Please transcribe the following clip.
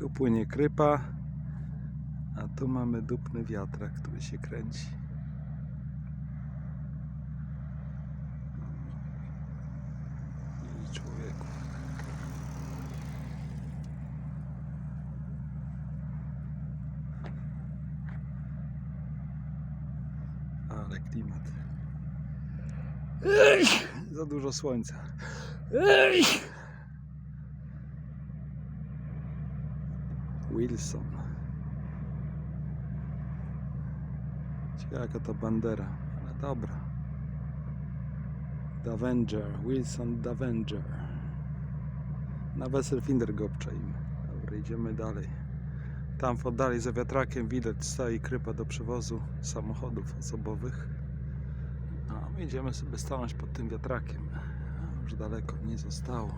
Tu płynie krypa, a tu mamy dupny wiatrak, który się kręci. I. Ale klimat. Ej, za dużo słońca. Ej. Wilson. Ciekawa jaka to bandera, ale dobra. Davenger, Wilson Davenger. Na Wesselfinder go obczaimy. Dobra, idziemy dalej. Tam w oddali za wiatrakiem widać stoi krypa do przewozu samochodów osobowych. A my idziemy sobie stanąć pod tym wiatrakiem. Już daleko nie zostało.